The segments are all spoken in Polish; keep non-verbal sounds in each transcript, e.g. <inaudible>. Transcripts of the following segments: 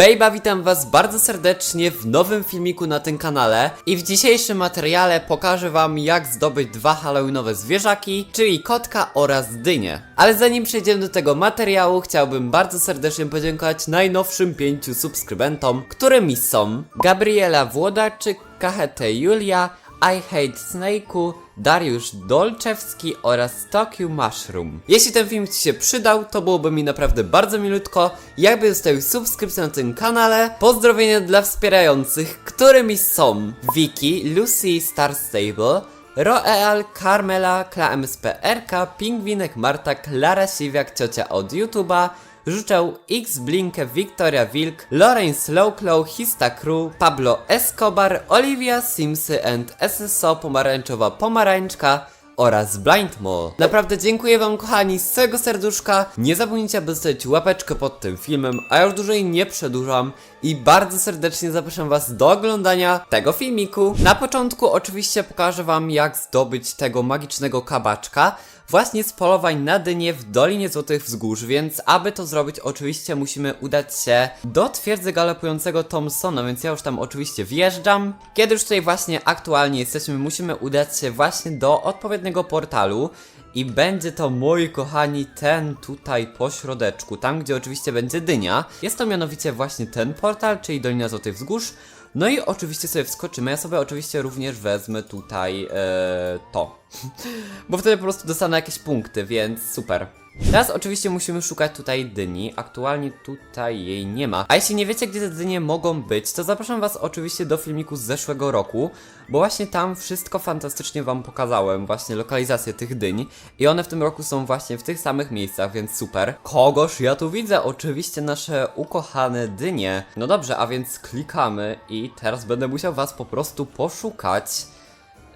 Bejba, witam was bardzo serdecznie w nowym filmiku na tym kanale i w dzisiejszym materiale pokażę wam jak zdobyć dwa halloweenowe zwierzaki, czyli kotka oraz dynię. Ale zanim przejdziemy do tego materiału, chciałbym bardzo serdecznie podziękować najnowszym pięciu subskrybentom, którymi są Gabriela Włodarczyk, KHT Julia, I Hate Snake'u, Dariusz Dolczewski oraz Tokyo Mushroom. Jeśli ten film Ci się przydał, to byłoby mi naprawdę bardzo milutko, jakby zostawił subskrypcję na tym kanale. Pozdrowienia dla wspierających, którymi są Vicky, Lucy Star Stable, Roeal, Carmela, KMSPRK, Pingwinek, Marta, Klara Siwiak, ciocia od YouTube'a, Żuczał X, Blinkę, Victoria Wilk, Lauren Slowclaw, Hista Crew, Pablo Escobar, Olivia Simsy and SSO Pomarańczowa Pomarańczka oraz Blind Mall. Naprawdę dziękuję wam kochani z całego serduszka. Nie zapomnijcie aby zostawić łapeczkę pod tym filmem, a już dłużej nie przedłużam i bardzo serdecznie zapraszam was do oglądania tego filmiku. Na początku oczywiście pokażę wam jak zdobyć tego magicznego kabaczka właśnie z polowań na dynię w Dolinie Złotych Wzgórz, więc aby to zrobić oczywiście musimy udać się do twierdzy galopującego Thompsona, więc ja już tam oczywiście wjeżdżam. Kiedy już tutaj właśnie aktualnie jesteśmy, musimy udać się właśnie do odpowiedniego portalu. I będzie to, moi kochani, ten tutaj po środeczku, tam gdzie oczywiście będzie dynia. Jest to mianowicie właśnie ten portal, czyli Dolina Złotych Wzgórz. No i oczywiście sobie wskoczymy. Ja sobie oczywiście również wezmę tutaj e, to. <laughs> Bo wtedy po prostu dostanę jakieś punkty, więc super. Teraz oczywiście musimy szukać tutaj dyni. Aktualnie tutaj jej nie ma. A jeśli nie wiecie, gdzie te dynie mogą być, to zapraszam was oczywiście do filmiku z zeszłego roku, bo właśnie tam wszystko fantastycznie wam pokazałem, właśnie lokalizację tych dyń. I one w tym roku są właśnie w tych samych miejscach, więc super. Kogoż ja tu widzę? Oczywiście nasze ukochane dynie. No dobrze, a więc klikamy i teraz będę musiał was po prostu poszukać.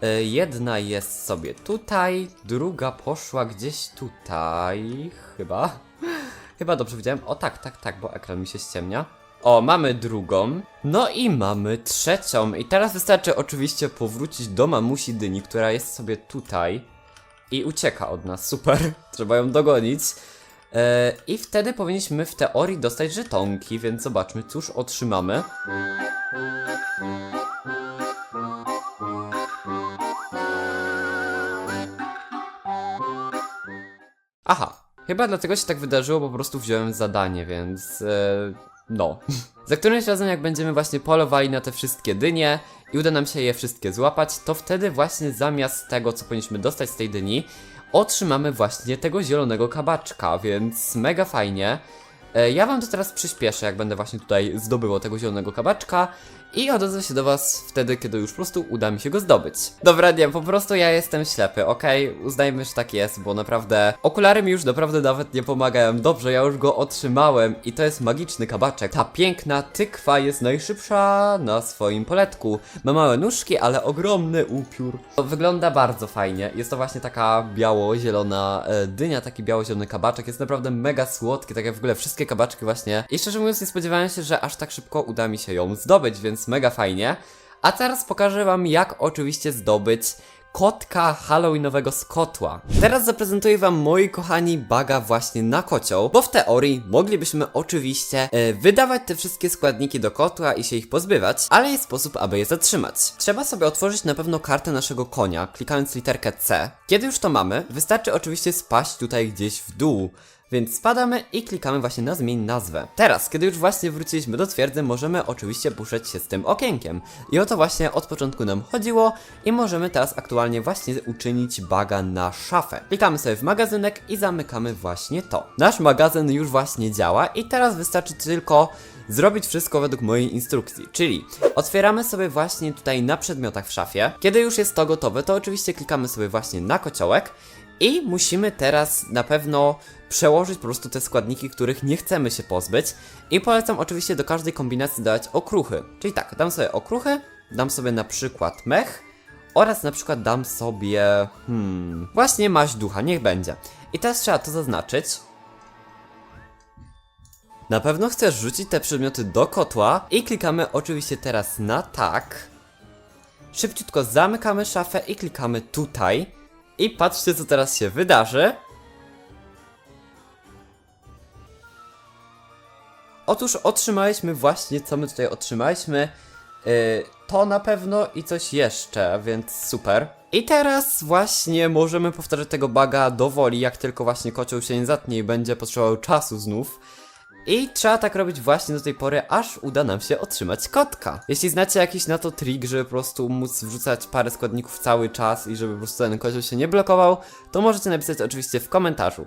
E, Jedna jest sobie tutaj, druga poszła gdzieś tutaj, chyba. <laughs> Chyba dobrze widziałem. O tak, tak, tak, bo ekran mi się ściemnia. O, mamy drugą. No i mamy trzecią. I teraz wystarczy oczywiście powrócić do mamusi Dyni, która jest sobie tutaj i ucieka od nas. Super. <laughs> Trzeba ją dogonić. E, I wtedy powinniśmy w teorii dostać żetonki, więc zobaczmy, cóż otrzymamy. Aha, chyba dlatego się tak wydarzyło, po prostu wziąłem zadanie, więc e, no. <laughs> Za którymś razem jak będziemy właśnie polowali na te wszystkie dynie i uda nam się je wszystkie złapać, to wtedy właśnie zamiast tego, co powinniśmy dostać z tej dyni, otrzymamy właśnie tego zielonego kabaczka, więc mega fajnie. E, Ja wam to teraz przyspieszę, jak będę właśnie tutaj zdobywał tego zielonego kabaczka i odezwę się do was wtedy, kiedy już po prostu uda mi się go zdobyć. Dobra, nie, po prostu ja jestem ślepy, okej? Uznajmy, że tak jest, bo naprawdę okulary mi już naprawdę nawet nie pomagają. Dobrze, ja już go otrzymałem i to jest magiczny kabaczek. Ta piękna tykwa jest najszybsza na swoim poletku. Ma małe nóżki, ale ogromny upiór. To wygląda bardzo fajnie. Jest to właśnie taka biało-zielona e, dynia, taki biało-zielony kabaczek. Jest naprawdę mega słodki, tak jak w ogóle wszystkie kabaczki właśnie. I szczerze mówiąc nie spodziewałem się, że aż tak szybko uda mi się ją zdobyć, więc mega fajnie. A teraz pokażę wam jak oczywiście zdobyć kotka halloweenowego z kotła. Teraz zaprezentuję wam, moi kochani, baga właśnie na kocioł, bo w teorii moglibyśmy oczywiście e, wydawać te wszystkie składniki do kotła i się ich pozbywać, ale jest sposób, aby je zatrzymać. Trzeba sobie otworzyć na pewno kartę naszego konia, klikając literkę C. Kiedy już to mamy, wystarczy oczywiście spaść tutaj gdzieś w dół. Więc spadamy i klikamy właśnie na zmień nazwę. Teraz, kiedy już właśnie wróciliśmy do twierdzy, możemy oczywiście puszczać się z tym okienkiem. I o to właśnie od początku nam chodziło i możemy teraz aktualnie właśnie uczynić baga na szafę. Klikamy sobie w magazynek i zamykamy właśnie to. Nasz magazyn już właśnie działa i teraz wystarczy tylko zrobić wszystko według mojej instrukcji, czyli otwieramy sobie właśnie tutaj na przedmiotach w szafie. Kiedy już jest to gotowe, to oczywiście klikamy sobie właśnie na kociołek i musimy teraz na pewno przełożyć po prostu te składniki, których nie chcemy się pozbyć. I polecam oczywiście do każdej kombinacji dać okruchy. Czyli tak, dam sobie okruchy, dam sobie na przykład mech oraz na przykład dam sobie, hmm, właśnie maść ducha, niech będzie. I teraz trzeba to zaznaczyć. Na pewno chcesz rzucić te przedmioty do kotła i klikamy oczywiście teraz na tak. Szybciutko zamykamy szafę i klikamy tutaj. I patrzcie co teraz się wydarzy. Otóż otrzymaliśmy właśnie, co my tutaj otrzymaliśmy. Yy, to na pewno i coś jeszcze, więc super. I teraz właśnie możemy powtarzać tego baga do woli, jak tylko właśnie kocioł się nie zatnie i będzie potrzebował czasu znów. I trzeba tak robić właśnie do tej pory, aż uda nam się otrzymać kotka. Jeśli znacie jakiś na to trik, żeby po prostu móc wrzucać parę składników cały czas i żeby po prostu ten kocioł się nie blokował, to możecie napisać oczywiście w komentarzu.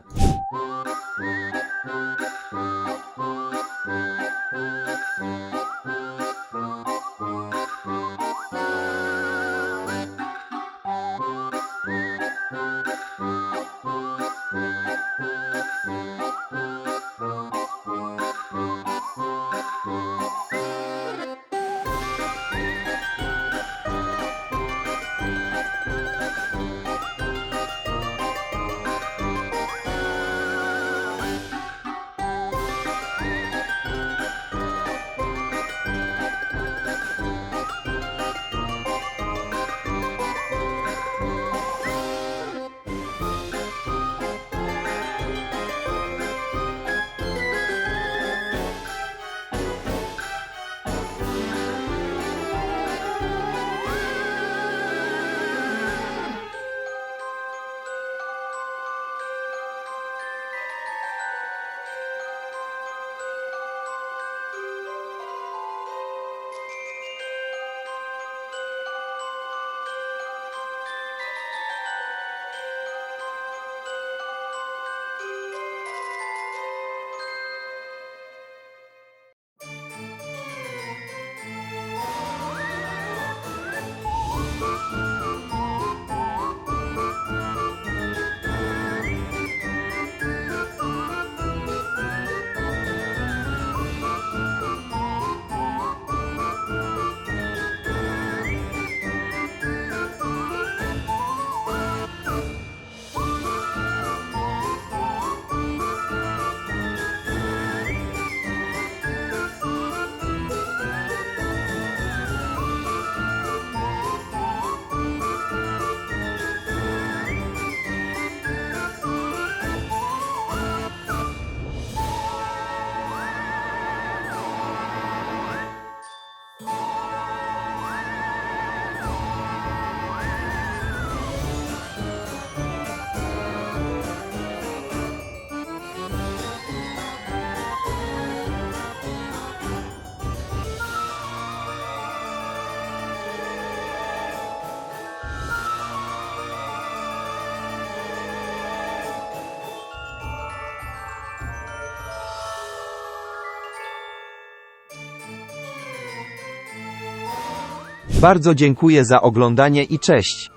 Bardzo dziękuję za oglądanie i cześć.